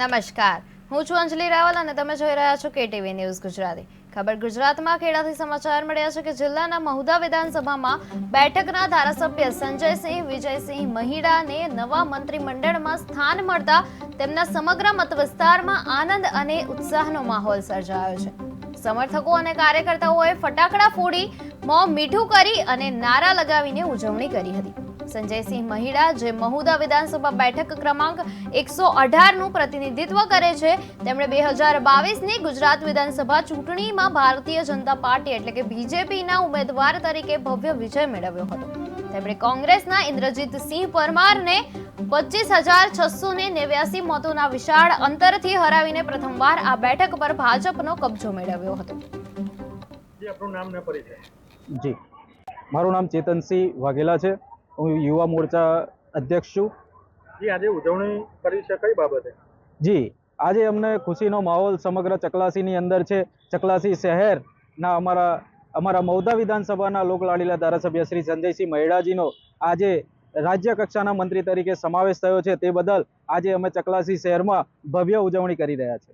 નમસ્કાર. હું છું અંજલિ રાવલ અને તમે જોઈ રહ્યા છો કેટીવી ન્યૂઝ ગુજરાતી. ખબર ગુજરાતમાં ખેડાથી સમાચાર મળ્યા છે કે જિલ્લાના મહુદા વિધાનસભામાં બેઠકના ધારાસભ્ય સંજયસિંહ, વિજયસિંહ મહિડાને નવા મંત્રીમંડળમાં સ્થાન મળતા તેમના સમગ્ર મત વિસ્તારમાં આનંદ અને ઉત્સાહનો માહોલ સર્જાયો છે. સમર્થકો અને કાર્યકર્તાઓએ ફટાકડા ફોડી મોં મીઠું કરી અને નારા લગાવીને ઉજવણી કરી હતી. સંજયસિંહ મહિડા જે મહુદા વિધાનસભા બેઠક ક્રમાંક એકસો અઢારનું પ્રતિનિધિત્વ કરે છે. તેમણે બે હજાર બાવીસની ગુજરાત વિધાનસભા ચૂંટણીમાં ભારતીય જનતા પાર્ટી એટલે કે બીજેપીના ઉમેદવાર તરીકે ભવ્ય વિજય મેળવ્યો હતો. તેમણે કોંગ્રેસના ઇન્દ્રજીતસિંહ પરમારને પચીસ હજાર છસો ને નેવ્યાસી મતોના વિશાળ અંતરથી હરાવીને પ્રથમવાર આ બેઠક પર ભાજપનો કબજો મેળવ્યો હતો. જી આપનું નામ ને પરિચય. મારું નામ ચેતનસિંહ વાઘેલા છે. હું યુવા મોરચા અધ્યક્ષ છું. જી આજે ઉજવણી કરી છે કઈ બાબતે? જી આજે અમને ખુશીનો માહોલ સમગ્ર ચકલાસીની અંદર છે. ચકલાસી શહેરના અમારા અમારા મૌદા વિધાનસભાના લોકલાડીલા ધારાસભ્ય શ્રી સંજયસિંહ મહેડાજીનો આજે રાજ્ય કક્ષાના મંત્રી તરીકે સમાવેશ થયો છે. તે બદલ આજે અમે ચકલાસી શહેરમાં ભવ્ય ઉજવણી કરી રહ્યા છે